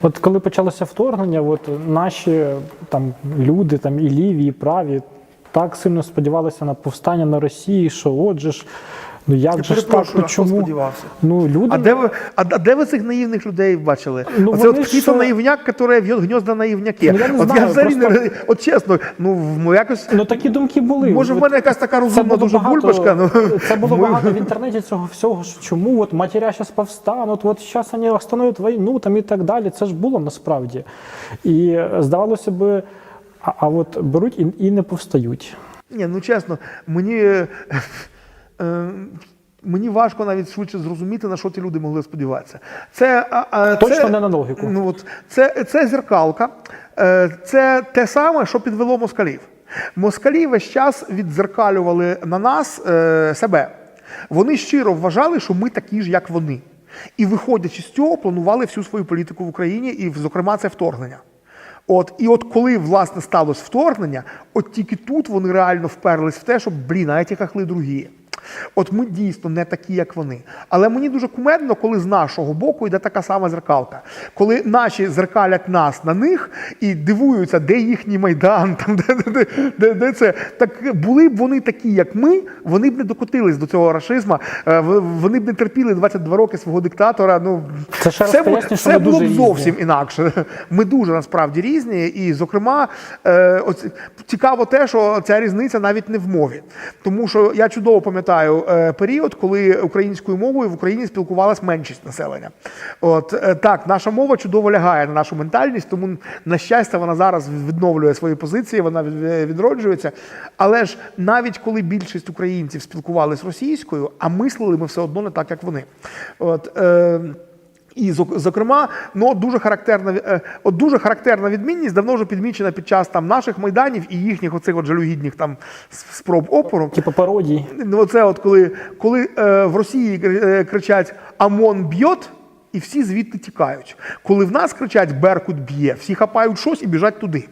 От коли почалося вторгнення, от наші там люди, там і ліві, і праві, так сильно сподівалися на повстання на Росії, що отже ж, ну як Я же ж так, перепрошую, ну а хто чому? сподівався? Ну люди А де ви, а, а де ви цих наївних людей бачили? Ну, Оце вони от птиця що- наївняк, яка в'є гнізда наївняки. Ну, я не от знаю, я взагалі просто- не от чесно, ну в- якось Ну такі думки були. може в От мене якась така це розумна було дуже багато, бульбашка. Ну це було ми- багато в інтернеті цього всього. що Чому от матеря зараз повстануть, от зараз вони остановлять війну там і так далі. Це ж було насправді. І е, здавалося би, а, а от беруть і, і не повстають. Ні, ну чесно, мені, е, е, мені важко навіть швидше зрозуміти, на що ті люди могли сподіватися. Це, Точно це, не на логіку. Ну, от, це, це зеркалка, е, це те саме, що підвело москалів. Москалі весь час відзеркалювали на нас е, себе. Вони щиро вважали, що ми такі ж, як вони. І, виходячи з цього, планували всю свою політику в Україні, і, зокрема, це вторгнення. От і от коли власне сталося вторгнення, от тільки тут вони реально вперлись в те, що блін, а ті хахли другі. От ми дійсно не такі, як вони. Але мені дуже кумедно, коли з нашого боку йде така сама зеркалка. Коли наші зеркалять нас на них і дивуються, де їхній майдан, там де, де, де, де, де це. Так були б вони такі, як ми, вони б не докотились до цього рашизму, е, вони б не терпіли 22 роки свого диктатора. Ну Це ще бу- пояснює, все ми було б різні. зовсім інакше. Ми дуже насправді різні, і, зокрема, е, оц- цікаво те, що ця різниця навіть не в мові. Тому що я чудово пам'ятаю е, період, коли українською мовою в Україні спілкувалась меншість населення. От е, так, наша мова чудово лягає на нашу ментальність, тому на щастя вона зараз відновлює свої позиції, вона відроджується. Але ж навіть коли більшість українців спілкувалися російською, а мислили ми все одно не так, як вони. От, е, і зокрема, ну от дуже характерна е, от дуже характерна відмінність давно вже підмічена під час там наших майданів і їхніх оцих от жалюгідних там спроб опору. Типу пародії. Ну, оце от коли, коли е, в Росії е, кричать ОМОН б'єт, і всі звідти тікають. Коли в нас кричать Беркут б'є, всі хапають щось і біжать туди.